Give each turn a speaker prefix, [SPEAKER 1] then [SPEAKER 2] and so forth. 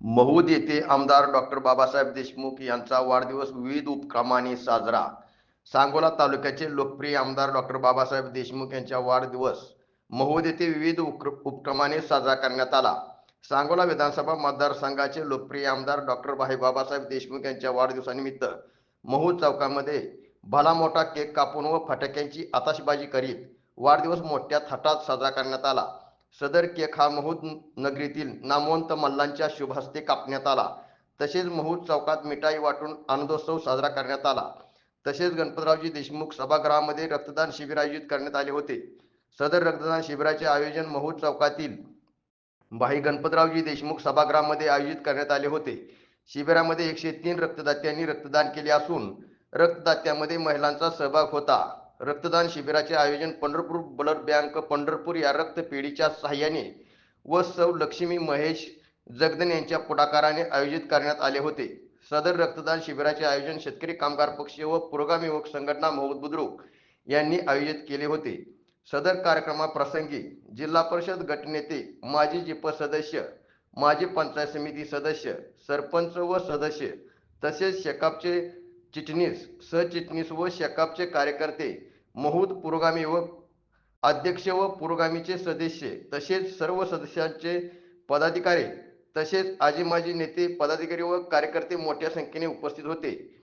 [SPEAKER 1] महूद येथे आमदार डॉक्टर बाबासाहेब देशमुख यांचा वाढदिवस विविध उपक्रमाने साजरा. सांगोला तालुक्याचे लोकप्रिय आमदार डॉक्टर बाबासाहेब देशमुख यांचा वाढदिवस महूद येथे विविध उपक्रमाने साजरा करण्यात आला. सांगोला विधानसभा मतदारसंघाचे लोकप्रिय आमदार डॉक्टर भाई बाबासाहेब देशमुख यांच्या वाढदिवसानिमित्त महूद चौकामध्ये भला मोठा केक कापून व फटाक्यांची आताशबाजी करीत वाढदिवस मोठ्या थाटात साजरा करण्यात आला. सदर केक हा महूद नगरीतील नामवंत मल्लांच्या शुभहस्ते कापण्यात आला. तसेच महूद चौकात मिठाई वाटून आनंदोत्सव साजरा करण्यात आला. तसेच गणपतरावजी देशमुख सभागृहामध्ये रक्तदान शिबिर आयोजित करण्यात आले होते. सदर रक्तदान शिबिराचे आयोजन महूद चौकातील भाई गणपतरावजी देशमुख सभागृहामध्ये आयोजित करण्यात आले होते. शिबिरामध्ये एकशे तीन रक्तदात्यांनी रक्तदान केले असून रक्तदात्यामध्ये महिलांचा सहभाग होता. रक्तदान शिबिराचे आयोजन पंढरपूर ब्लड बँक पंढरपूर या रक्तपेढीच्या सहाय्याने व सौ लक्ष्मी महेश जगदन यांच्या पुढाकाराने आयोजित करण्यात आले होते. सदर रक्तदान शिबिराचे आयोजन शेतकरी कामगार पक्ष व पुरोगामी युवक संघटना मोहम्मद बुद्रुक यांनी आयोजित केले होते. सदर कार्यक्रमाप्रसंगी जिल्हा परिषद गटनेते माजी जिप सदस्य माजी पंचायत समिती सदस्य सरपंच व सदस्य तसेच शेकापचे चिटणीस सहचिटणीस व शेकापचे कार्यकर्ते महूद पुरोगामी व अध्यक्ष व पुरोगामीचे सदस्य तसेच सर्व सदस्यांचे पदाधिकारी तसेच आजी माजी नेते पदाधिकारी व कार्यकर्ते मोठ्या संख्येने उपस्थित होते.